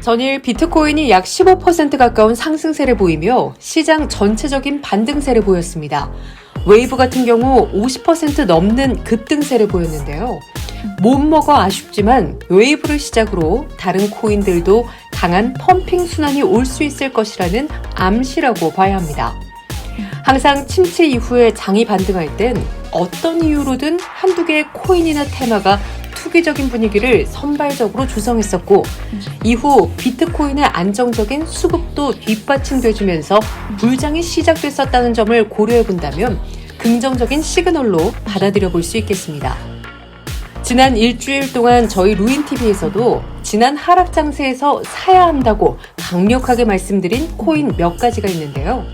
전일 비트코인이 약 15% 가까운 상승세를 보이며 시장 전체적인 반등세를 보였습니다. 웨이브 같은 경우 50% 넘는 급등세를 보였는데요. 못 먹어 아쉽지만 웨이브를 시작으로 다른 코인들도 강한 펌핑 순환이 올 수 있을 것이라는 암시라고 봐야 합니다. 항상 침체 이후에 장이 반등할 땐 어떤 이유로든 한두 개의 코인이나 테마가 투기적인 분위기를 선발적으로 조성했었고 이후 비트코인의 안정적인 수급도 뒷받침돼주면서 불장이 시작됐었다는 점을 고려해 본다면 긍정적인 시그널로 받아들여 볼 수 있겠습니다. 지난 일주일 동안 저희 루인TV에서도 지난 하락 장세에서 사야 한다고 강력하게 말씀드린 코인 몇 가지가 있는데요.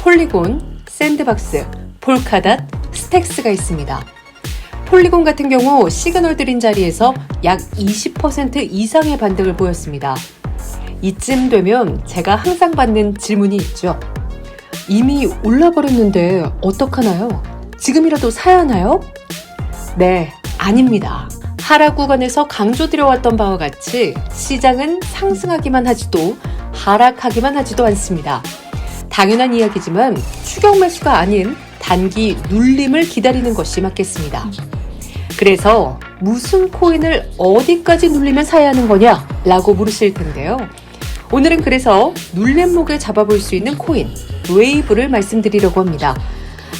폴리곤, 샌드박스, 폴카닷, 스택스가 있습니다. 폴리곤 같은 경우 시그널 들인 자리에서 약 20% 이상의 반등을 보였습니다. 이쯤 되면 제가 항상 받는 질문이 있죠. 이미 올라버렸는데 어떡하나요? 지금이라도 사야 하나요? 네, 아닙니다. 하락 구간에서 강조드려왔던 바와 같이 시장은 상승하기만 하지도 하락하기만 하지도 않습니다. 당연한 이야기지만 추격 매수가 아닌 단기 눌림을 기다리는 것이 맞겠습니다. 그래서 무슨 코인을 어디까지 눌리면 사야 하는 거냐? 라고 물으실 텐데요. 오늘은 그래서 눌림목을 잡아볼 수 있는 코인, 웨이브를 말씀드리려고 합니다.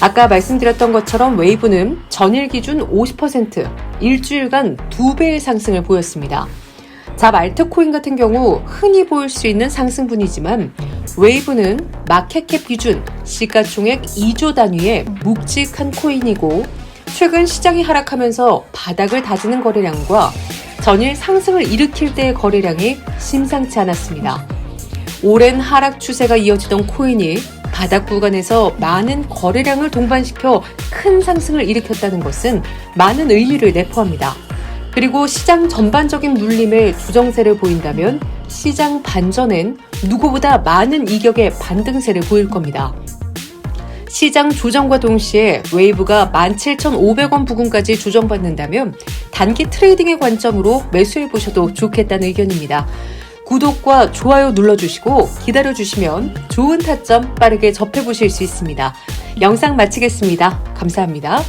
아까 말씀드렸던 것처럼 웨이브는 전일 기준 50%, 일주일간 두 배의 상승을 보였습니다. 잡 알트코인 같은 경우 흔히 보일 수 있는 상승분이지만 웨이브는 마켓캡 기준 시가총액 2조 단위의 묵직한 코인이고 최근 시장이 하락하면서 바닥을 다지는 거래량과 전일 상승을 일으킬 때의 거래량이 심상치 않았습니다. 오랜 하락 추세가 이어지던 코인이 바닥 구간에서 많은 거래량을 동반시켜 큰 상승을 일으켰다는 것은 많은 의미를 내포합니다. 그리고 시장 전반적인 눌림의 주정세를 보인다면 시장 반전엔 누구보다 많은 이격의 반등세를 보일 겁니다. 시장 조정과 동시에 웨이브가 17,500원 부근까지 조정받는다면 단기 트레이딩의 관점으로 매수해 보셔도 좋겠다는 의견입니다. 구독과 좋아요 눌러주시고 기다려주시면 좋은 타점 빠르게 접해보실 수 있습니다. 영상 마치겠습니다. 감사합니다.